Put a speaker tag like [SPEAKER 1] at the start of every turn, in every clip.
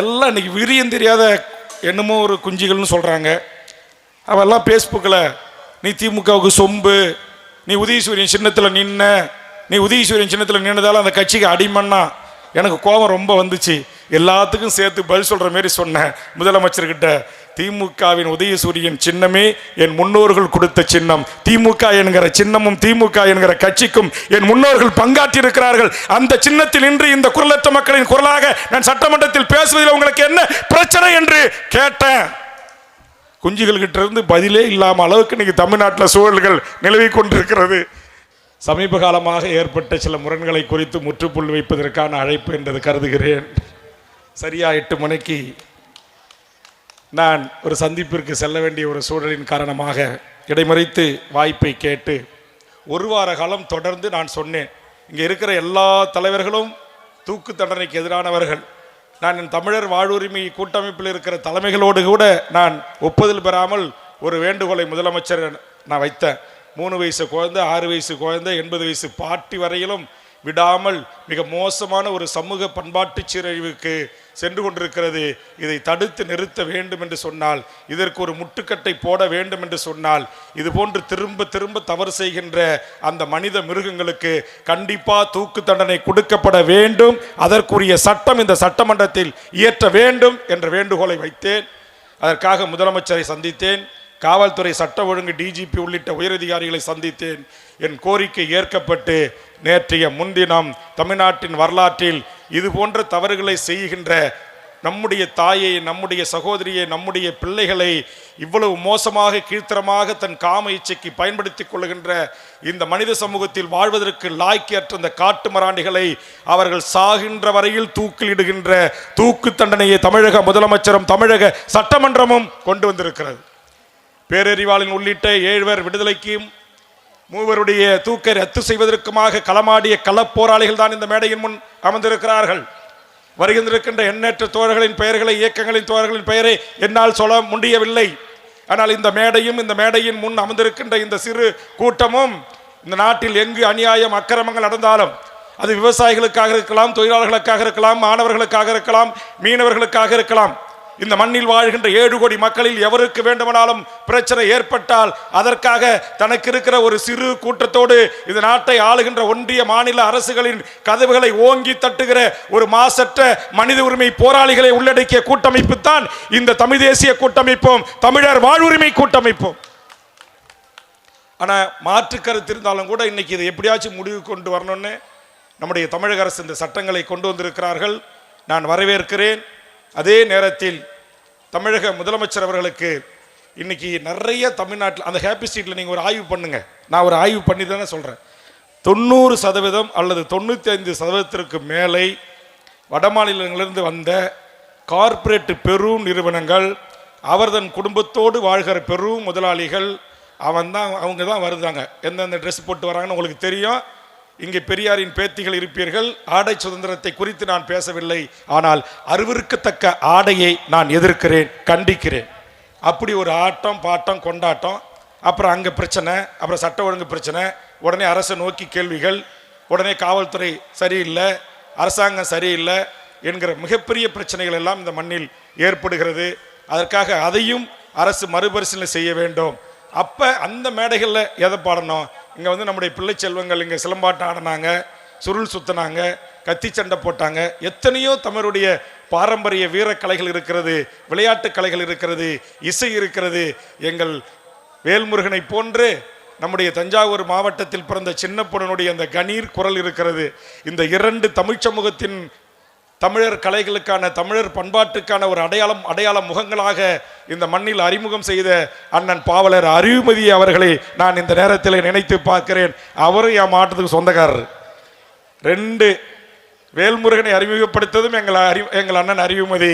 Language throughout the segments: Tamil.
[SPEAKER 1] எல்லாம் இன்னைக்கு விரியம் தெரியாத என்னமோ ஒரு குஞ்சுகள்னு சொல்கிறாங்க அவெல்லாம் ஃபேஸ்புக்கில் நீ திமுகவுக்கு சொம்பு நீ உதயசூரியன் சின்னத்தில் நின்ன நீ உதயசூரியன் சின்னத்தில் நின்னதால் அந்த கட்சிக்கு அடிமண்ணா எனக்கு கோபம் ரொம்ப வந்துச்சு. எல்லாத்துக்கும் சேர்த்து பதில் சொல்கிற மாரி சொன்னேன் முதலமைச்சர்கிட்ட. திமுகவின் உதயசூரியன் சின்னமே என் முன்னோர்கள் கொடுத்த சின்னம். திமுக என்கிற சின்னமும் திமுக என்கிற கட்சிக்கும் என் முன்னோர்கள் பங்காற்றியிருக்கிறார்கள். அந்த சின்னத்தில் இன்று இந்த குரலற்ற மக்களின் குரலாக நான் சட்டமன்றத்தில் பேசுவதில் உங்களுக்கு என்ன பிரச்சனை என்று கேட்டேன். குஞ்சுகள்கிட்ட இருந்து பதிலே இல்லாம அளவுக்கு இன்னைக்கு தமிழ்நாட்டில் சூழல்கள் நிலவி கொண்டிருக்கிறது. சமீப காலமாக ஏற்பட்ட சில முரண்களை குறித்து முற்றுப்புள்ளி வைப்பதற்கான அழைப்பு என்றது கருதுகிறேன். சரியா எட்டு மணிக்கு நான் ஒரு சந்திப்பிற்கு செல்ல வேண்டிய ஒரு சூழலின் காரணமாக இடைமறித்து வாய்ப்பை கேட்டு ஒரு வார காலம் தொடர்ந்து நான் சொன்னேன் இங்கே இருக்கிற எல்லா தலைவர்களும் தூக்கு தண்டனைக்கு எதிரானவர்கள். நான் என் தமிழர் வாழ்வுரிமை கூட்டமைப்பில் இருக்கிற தலைமைகளோடு கூட நான் ஒப்புதல் பெறாமல் ஒரு வேண்டுகோளை முதலமைச்சர் நான் வைத்தேன். மூணு வயசு குழந்தை ஆறு வயசு குழந்தை எண்பது வயசு பாட்டி வரையிலும் விடாமல் மிக மோசமான ஒரு சமூக பண்பாட்டு சீரழிவுக்கு சென்று கொண்டிருக்கிறது. இதை தடுத்து நிறுத்த வேண்டும் என்று சொன்னால் இதற்கு ஒரு முட்டுக்கட்டை போட வேண்டும் என்று சொன்னால் இது போன்று திரும்ப திரும்ப தவறு செய்கின்ற அந்த மனித மிருகங்களுக்கு கண்டிப்பாக தூக்கு தண்டனை கொடுக்கப்பட வேண்டும். அதற்குரிய சட்டம் இந்த சட்டமன்றத்தில் இயற்ற வேண்டும் என்ற வேண்டுகோளை வைத்தேன். அதற்காக முதலமைச்சரை சந்தித்தேன். காவல்துறை சட்ட ஒழுங்கு டிஜிபி உள்ளிட்ட உயரதிகாரிகளை சந்தித்தேன். என் கோரிக்கை ஏற்கப்பட்டு நேற்றைய முன்தினம் தமிழ்நாட்டின் வரலாற்றில் இது போன்ற தவறுகளை செய்கின்ற நம்முடைய தாயை நம்முடைய சகோதரியை நம்முடைய பிள்ளைகளை இவ்வளவு மோசமாக கீழ்த்தரமாக தன் காம இச்சைக்கு பயன்படுத்திக் கொள்கின்ற இந்த மனித சமூகத்தில் வாழ்வதற்கு லாய்க்கியற்ற இந்த காட்டு மராண்டிகளை அவர்கள் சாகின்ற வரையில் தூக்கிலிடுகின்ற தூக்கு தண்டனையை தமிழக முதலமைச்சரும் தமிழக சட்டமன்றமும் கொண்டு வந்திருக்கிறது. பேரறிவாளன் உள்ளிட்ட ஏழுவர் விடுதலைக்கும் மூவருடைய தூக்கை ரத்து செய்வதற்குமாக களமாடிய களப்போராளிகள் தான் இந்த மேடையின் முன் அமர்ந்திருக்கிறார்கள். வருகின்றிருக்கின்ற எண்ணற்ற தோழர்களின் பெயர்களை இயக்கங்களின் தோழர்களின் பெயரை என்னால் சொல்ல முடியவில்லை. ஆனால் இந்த மேடையும் இந்த மேடையின் முன் அமர்ந்திருக்கின்ற இந்த சிறு கூட்டமும் இந்த நாட்டில் எங்கு அநியாயம் அக்கிரமங்கள் நடந்தாலும் அது விவசாயிகளுக்காக இருக்கலாம் தொழிலாளர்களுக்காக இருக்கலாம் மாணவர்களுக்காக இருக்கலாம் மீனவர்களுக்காக இருக்கலாம் இந்த மண்ணில் வாழ்கின்ற ஏழு கோடி மக்களில் எவருக்கு வேண்டுமானாலும் பிரச்சனை ஏற்பட்டால் அதற்காக தனக்கு இருக்கிற ஒரு சிறு கூட்டத்தோடு இந்த நாட்டை ஆளுகின்ற ஒன்றிய மாநில அரசுகளின் கதவுகளை ஓங்கி தட்டுகிற ஒரு மாசற்ற மனித உரிமை போராளிகளை உள்ளடக்கிய கூட்டமைப்பு தான் இந்த தமிழ் தேசிய கூட்டமைப்பும் தமிழர் வாழ்வுரிமை கூட்டமைப்பும். ஆனா மாற்று கருத்து இருந்தாலும் கூட இன்னைக்கு இதை எப்படியாச்சும் முடிவு கொண்டு வரணும்னு நம்முடைய தமிழக அரசு இந்த சட்டங்களை கொண்டு வந்திருக்கிறார்கள். நான் வரவேற்கிறேன். அதே நேரத்தில் தமிழக முதலமைச்சர் அவர்களுக்கு இன்னைக்கு நிறைய தமிழ்நாட்டில் அந்த ஹாப்பி ஸ்ட்ரீட்டில் நீங்கள் ஒரு ஆய்வு பண்ணுங்க. நான் ஒரு ஆய்வு பண்ணி தானே சொல்கிறேன் தொண்ணூறு சதவீதம் அல்லது தொண்ணூற்றி ஐந்து சதவீதத்திற்கு மேலே வடமாநிலங்களிலிருந்து வந்த கார்ப்பரேட் பெரும் நிறுவனங்கள் அவர்தன் குடும்பத்தோடு வாழ்கிற பெரும் முதலாளிகள் அவன் தான் அவங்க தான் வருதாங்க. எந்தெந்த ட்ரெஸ் போட்டு வராங்கன்னு உங்களுக்கு தெரியும். இங்கே பெரியாரின் பேத்திகள் இருப்பீர்கள். ஆடை சுதந்திரத்தை குறித்து நான் பேசவில்லை. ஆனால் அருவருக்கத்தக்க ஆடையை நான் எதிர்க்கிறேன் கண்டிக்கிறேன். அப்படி ஒரு ஆட்டம் பாட்டம் கொண்டாட்டம் அப்புறம் அங்கே பிரச்சனை அப்புறம் சட்ட ஒழுங்கு பிரச்சனை உடனே அரசை நோக்கி கேள்விகள் உடனே காவல்துறை சரியில்லை அரசாங்கம் சரியில்லை என்கிற மிகப்பெரிய பிரச்சனைகள் எல்லாம் இந்த மண்ணில் ஏற்படுகிறது. அதற்காக அதையும் அரசு மறுபரிசீலனை செய்ய வேண்டும். அப்போ அந்த மேடைகளில் எதை பாடணும்? இங்கே வந்து நம்முடைய பிள்ளை செல்வங்கள் இங்கே சிலம்பாட்டம் ஆடினாங்க சுருள் சுத்தினாங்க கத்தி சண்டை போட்டாங்க. எத்தனையோ தமிழுடைய பாரம்பரிய வீரக்கலைகள் இருக்கிறது விளையாட்டு கலைகள் இருக்கிறது இசை இருக்கிறது. எங்கள் வேல்முருகனை போன்று நம்முடைய தஞ்சாவூர் மாவட்டத்தில் பிறந்த சின்னப்பனுடைய அந்த கணீர் குரல் இருக்கிறது. இந்த இரண்டு தமிழ்ச் சமூகத்தின் தமிழர் கலைகளுக்கான தமிழர் பண்பாட்டுக்கான ஒரு அடையாளம் அடையாள முகங்களாக இந்த மண்ணில் அறிமுகம் செய்த அண்ணன் பாவலர் அறிவுமதி அவர்களை நான் இந்த நேரத்தில் நினைத்து பார்க்கிறேன். அவரும் என் மாவட்டத்துக்கு சொந்தக்காரர். ரெண்டு வேல்முருகனை அறிமுகப்படுத்ததும் எங்கள் அறி எங்கள் அண்ணன் அறிவுமதி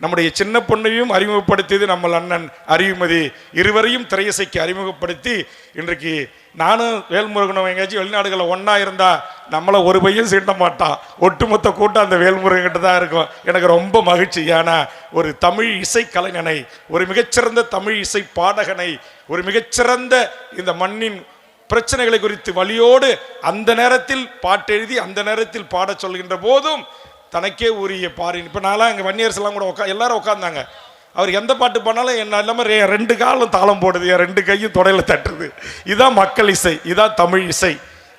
[SPEAKER 1] நம்முடைய சின்ன பொண்ணையும் அறிமுகப்படுத்தியது நம்ம அண்ணன் அறிவுமதி இருவரையும் திரையசைக்கு அறிமுகப்படுத்தி இன்றைக்கு நானும் வேல்முருகனும் எங்கேயாச்சும் வெளிநாடுகளில் ஒன்றா இருந்தால் நம்மளை ஒரு பையன் சீண்ட மாட்டான். ஒட்டுமொத்த கூட்டம் அந்த வேல்முருகன்கிட்ட தான் இருக்கும். எனக்கு ரொம்ப மகிழ்ச்சி. ஏன்னா ஒரு தமிழ் இசை கலைஞனை ஒரு மிகச்சிறந்த தமிழ் இசை பாடகனை ஒரு மிகச்சிறந்த இந்த மண்ணின் பிரச்சனைகளை குறித்து வழியோடு அந்த நேரத்தில் பாட்டெழுதி அந்த நேரத்தில் பாடச் சொல்கின்ற போதும் தனக்கே உரிய பாரின். இப்போ நான்லாம் இங்கே வன்னியர்ஸ் எல்லாம் கூட உட்கா எல்லாரும் உட்காந்தாங்க அவர் எந்த பாட்டு பண்ணாலும் என்ன இல்லாமல் ரெ- ரெண்டு காலும் தாளம் போடுது என் ரெண்டு கையும் தொடையில் தட்டுறது இதுதான் மக்கள் இசை இதுதான் தமிழ் இசை.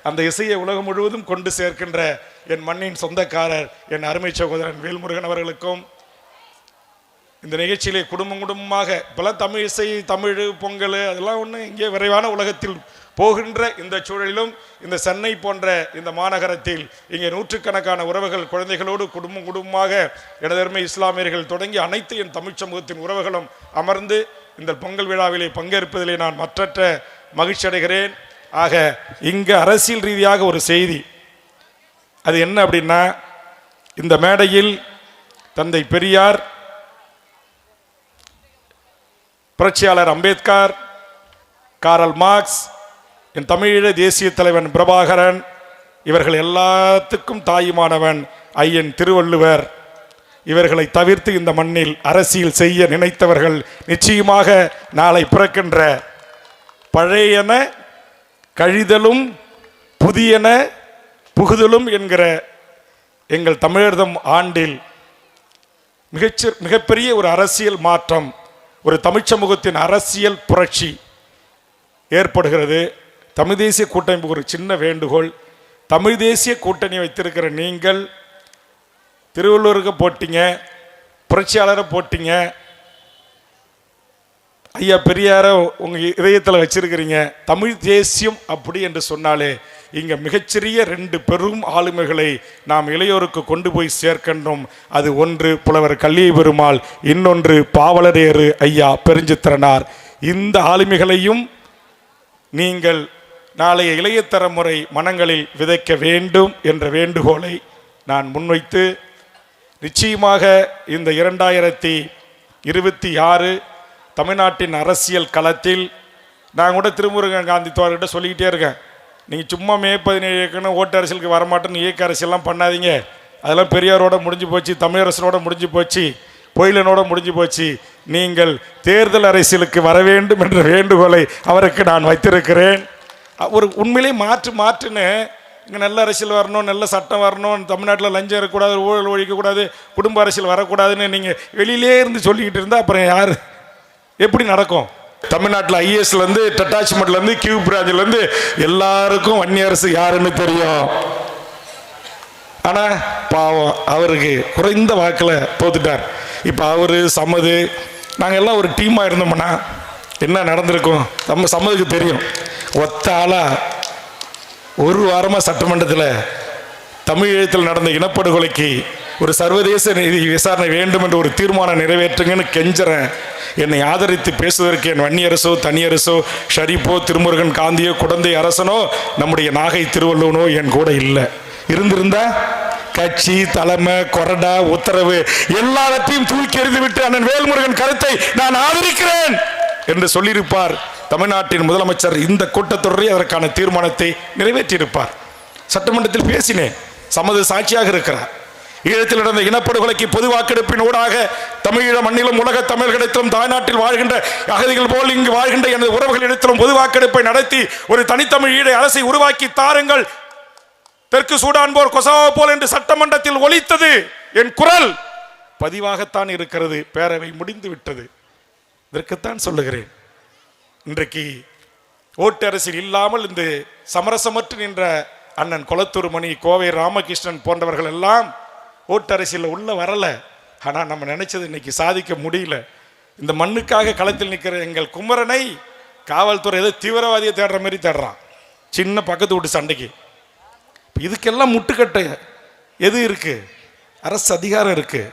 [SPEAKER 1] அந்த இசையை உலகம் முழுவதும் கொண்டு சேர்க்கின்ற என் மண்ணின் சொந்தக்காரர் என் அருமை சகோதரன் வேல்முருகன் அவர்களுக்கும் இந்த நிகழ்ச்சியிலே குடும்பம் குடும்பமாக பல தமிழ் இசை தமிழ் பொங்கல் அதெல்லாம் ஒன்று இங்கே விரைவான உலகத்தில் போகின்ற இந்த சூழலிலும் இந்த சென்னை போன்ற இந்த மாநகரத்தில் இங்கே நூற்றுக்கணக்கான உறவுகள் குழந்தைகளோடு குடும்பம் குடும்பமாக இடதர்மை இஸ்லாமியர்கள் தொடங்கி அனைத்து என் தமிழ் சமூகத்தின் உறவுகளும் அமர்ந்து இந்த பொங்கல் விழாவிலே பங்கேற்பதிலே நான் மற்றற்ற மகிழ்ச்சி அடைகிறேன். ஆக இங்கு அரசியல் ரீதியாக ஒரு செய்தி. அது என்ன அப்படின்னா இந்த மேடையில் தந்தை பெரியார் புரட்சியாளர் அம்பேத்கர் காரல் மார்க்ஸ் என் தமிழீழ தேசிய தலைவன் பிரபாகரன் இவர்கள் எல்லாத்துக்கும் தாயுமானவன் ஐயன் திருவள்ளுவர். இவர்களை தவிர்த்து இந்த மண்ணில் அரசியல் செய்ய நினைத்தவர்கள் நிச்சயமாக நாளை பிறக்கின்ற பழையன கழிதலும் புதியன புகுதலும் என்கிற எங்கள் தமிழர்தம் ஆண்டில் மிகச்சி மிகப்பெரிய ஒரு அரசியல் மாற்றம் ஒரு தமிழ் சமூகத்தின் அரசியல் புரட்சி ஏற்படுகிறது. தமிழ் தேசிய கூட்டமைப்பு ஒரு சின்ன வேண்டுகோள். தமிழ் தேசிய கூட்டணி வைத்திருக்கிற நீங்கள் திருவள்ளூருக்கு போட்டீங்க புரட்சியாளரை போட்டீங்க. ஐயா பெரியார உங்கள் இதயத்தில் வச்சிருக்கிறீங்க. தமிழ் தேசியம் அப்படி என்று சொன்னாலே இங்கே மிகச்சிறிய ரெண்டு பெரும் ஆளுமைகளை நாம் இளையோருக்கு கொண்டு போய் சேர்க்கின்றோம். அது ஒன்று புலவர் கல்லியை பெருமாள் இன்னொன்று பாவலரேறு ஐயா பெருஞ்சித்திரனார். இந்த ஆளுமைகளையும் நீங்கள் நாளைய இளைய தலைமுறை மனங்களில் விதைக்க வேண்டும் என்ற வேண்டுகோளை நான் முன்வைத்து நிச்சயமாக இந்த இரண்டாயிரத்தி இருபத்தி ஆறு தமிழ்நாட்டின் அரசியல் களத்தில் நான் கூட திருமுருகன் காந்தி தோழர்கிட்ட சொல்லிக்கிட்டே இருக்கேன். நீங்கள் சும்மா மே பதினேழு இயக்கணும் ஓட்டு அரசியலுக்கு வரமாட்டேன்னு இயக்க அரசியல்லாம் பண்ணாதீங்க. அதெல்லாம் பெரியாரோட முடிஞ்சு போச்சு தமிழரசனோட முடிஞ்சு போச்சு பொயிலனோட முடிஞ்சு போச்சு. நீங்கள் தேர்தல் அரசியலுக்கு வர வேண்டும் என்ற வேண்டுகோளை அவருக்கு நான் வைத்திருக்கிறேன். ஒரு உண்மையிலே மாற்று மாற்றுன்னு இங்கே நல்ல அரசியல் வரணும் நல்ல சட்டம் வரணும் தமிழ்நாட்டில் லஞ்சம் இருக்கக்கூடாது ஊழல் ஒழிக்கக்கூடாது குடும்ப அரசியல் வரக்கூடாதுன்னு நீங்கள் வெளியிலே இருந்து சொல்லிக்கிட்டு இருந்தால் அப்புறம் யார்? எப்படி நடக்கும்? தமிழ்நாட்டில் ஐஏஎஸ்லேருந்து டட்டாச்மெண்ட்லேருந்து கியூ பிராஞ்சிலேருந்து எல்லாருக்கும் வன்னி அரசு யாருன்னு தெரியும். ஆனால் பாவம் அவருக்கு குறைந்த வாக்கில் தோத்துட்டார். இப்போ அவர் சம்மது நாங்கள் எல்லாம் ஒரு டீமாக இருந்தோம்னா என்ன நடந்திருக்கும்? நம்ம சம்மதுக்கு தெரியும். ஒத்த ஆளா ஒரு வாரமாக சட்டமன்றத்தில் தமிழ் எழுத்தில் நடந்த இனப்படுகொலைக்கு ஒரு சர்வதேச நீதி விசாரணை வேண்டும் என்று ஒரு தீர்மானம் நிறைவேற்றுங்கன்னு கெஞ்சுறேன். என்னை ஆதரித்து பேசுவதற்கு என் வன்னியரசோ தனியரசோ ஷரிப்போ திருமுருகன் காந்தியோ குடந்தை அரசனோ நம்முடைய நாகை திருவள்ளுவனோ என் கூட இல்லை. இருந்திருந்தா கட்சி தலைமை கொரடா உத்தரவு எல்லாத்தையும் தூக்கி எறிந்துவிட்டு அண்ணன் வேல்முருகன் கருத்தை நான் ஆதரிக்கிறேன் என்று சொல்லியிருப்பார். தமிழ்நாட்டின் முதலமைச்சர் இந்த கூட்டத்தொடரை அதற்கான தீர்மானத்தை நிறைவேற்றியிருப்பார். சட்டமன்றத்தில் பேசினேன். சமது சாட்சியாக இருக்கிறார். ஈழத்தில் நடந்த இனப்படுகொலைக்கு பொது வாக்கெடுப்பின் ஊடாக தமிழீழ மண்ணிலும் உலக தமிழர்களிடத்திலும் தாய்நாட்டில் வாழ்கின்ற அகதிகள் போல் இங்கு வாழ்கின்ற எனது உறவுகளிடத்திலும் பொது வாக்கெடுப்பை நடத்தி ஒரு தனித்தமிழ் ஈழ அரசை உருவாக்கி தாருங்கள். தெற்கு சூடான் போர் கொசாவோ போல் என்று சட்டமன்றத்தில் ஒலித்தது. என் குரல் பதிவாகத்தான் இருக்கிறது. பேரவை முடிந்து விட்டது. இதற்குத்தான் சொல்லுகிறேன். இன்றைக்கு ஓட்டு அரசியல் இல்லாமல் இந்த சமரசமற்று நின்ற அண்ணன் கொளத்தூர் மணி கோவை ராமகிருஷ்ணன் போன்றவர்கள் எல்லாம் ஓட்டரசியில் உள்ளே உள்ள வரல. ஆனால் நம்ம நினைச்சது இன்னைக்கு சாதிக்க முடியல. இந்த மண்ணுக்காக களத்தில் நிற்கிற எங்கள் குமரனை காவல்துறை ஏதோ தீவிரவாதியை தேடுற மாதிரி தேடுறான். சின்ன பக்கத்து வீட்டு சண்டைக்கு. இதுக்கெல்லாம் முட்டுக்கட்டை எது இருக்கு? அரசு அதிகாரம் இருக்கு.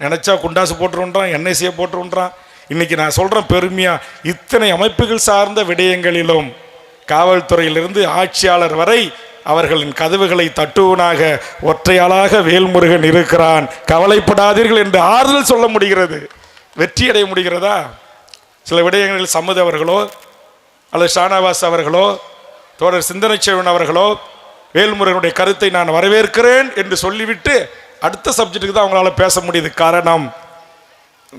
[SPEAKER 1] நினைச்சா குண்டாசு போட்டுருன்றான் என்ஐசியை போட்டுருன்றான். இன்னைக்கு நான் சொல்றேன் பெருமையா இத்தனை அமைப்புகள் சார்ந்த விடயங்களிலும் காவல்துறையிலிருந்து ஆட்சியாளர் வரை அவர்களின் கதவுகளை தட்டுவனாக ஒற்றையாளாக வேல்முருகன் இருக்கிறான். கவலைப்படாதீர்கள் என்று ஆறுதல் சொல்ல முடிகிறது. வெற்றி அடைய முடிகிறதா? சில விடயங்களில் சம்மது அவர்களோ அல்லது ஷானவாஸ் அவர்களோ தோழர் சிந்தனைச்செல்வன் அவர்களோ வேல்முருகனுடைய கருத்தை நான் வரவேற்கிறேன் என்று சொல்லிவிட்டு அடுத்த சப்ஜெக்ட்டுக்கு தான் அவங்களால பேச முடியுது. காரணம்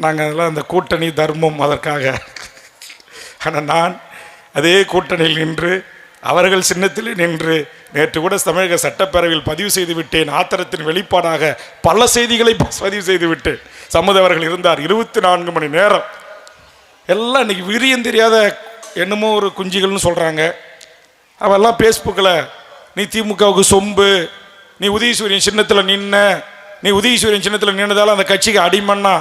[SPEAKER 1] நாங்கள் அதெல்லாம் அந்த கூட்டணி தர்மம் அதற்காக. ஆனால் நான் அதே கூட்டணியில் நின்று அவர்கள் சின்னத்தில் நின்று நேற்று கூட தமிழக சட்டப்பேரவையில் பதிவு செய்து விட்டேன். ஆத்திரத்தின் வெளிப்பாடாக பல செய்திகளை பதிவு செய்து விட்டேன் சம்மது அவர்கள் இருந்தார். இருபத்தி நான்கு மணி நேரம். எல்லாம் இன்னைக்கு விரியம் தெரியாத என்னமோ ஒரு குஞ்சுகள்னு சொல்கிறாங்க அவெல்லாம் ஃபேஸ்புக்கில் நீ திமுகவுக்கு சொம்பு நீ உதயசூரியன் சின்னத்தில் நின்ன நீ உதயசூரியன் சின்னத்தில் நின்னதால அந்த கட்சிக்கு அடிமண்ணா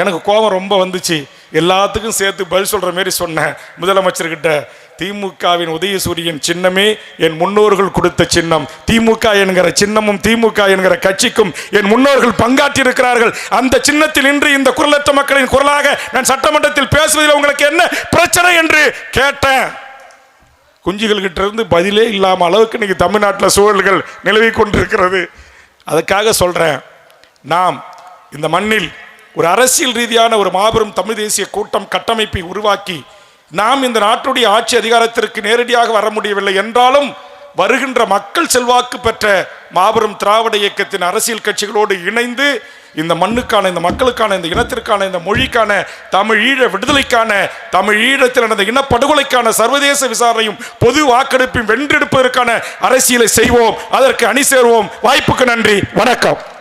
[SPEAKER 1] எனக்கு கோபம் ரொம்ப வந்துச்சு. எல்லாத்துக்கும் சேர்த்து பதில் சொல்கிற மாரி சொன்னேன். முதலமைச்சர்கிட்ட திமுகவின் உதயசூரியன் சின்னமே என் முன்னோர்கள் கொடுத்த சின்னம். திமுக என்கிற சின்னமும் திமுக என்கிற கட்சிக்கும் என் முன்னோர்கள் பங்காற்றியிருக்கிறார்கள். அந்த சின்னத்தில் இன்று இந்த குரலற்ற மக்களின் குரலாக நான் சட்டமன்றத்தில் பேசுவதில் உங்களுக்கு என்ன பிரச்சனை என்று கேட்டேன். குஞ்சுகள்கிட்ட இருந்து பதிலே இல்லாம அளவுக்கு இன்னைக்கு தமிழ்நாட்டில் சூழல்கள் நிலவி கொண்டிருக்கிறது. அதுக்காக சொல்றேன். நாம் இந்த மண்ணில் ஒரு அரசியல் ரீதியான ஒரு மாபெரும் தமிழ் தேசிய கூட்டம் கட்டமைப்பை உருவாக்கி நாம் இந்த நாட்டுடைய ஆட்சி அதிகாரத்திற்கு நேரடியாக வர முடியவில்லை என்றாலும் வருகின்ற மக்கள் செல்வாக்கு பெற்ற மாபெரும் திராவிட இயக்கத்தின் அரசியல் கட்சிகளோடு இணைந்து இந்த மண்ணுக்கான இந்த மக்களுக்கான இந்த இனத்திற்கான இந்த மொழிக்கான தமிழ் ஈழ விடுதலைக்கான தமிழ் ஈழத்தில் நடந்த இனப்படுகொலைக்கான சர்வதேச விசாரணையும் பொது வாக்கெடுப்பையும் வென்றெடுப்பதற்கான அரசியலை செய்வோம். அதற்கு அணி சேர்வோம். வாய்ப்புக்கு நன்றி. வணக்கம்.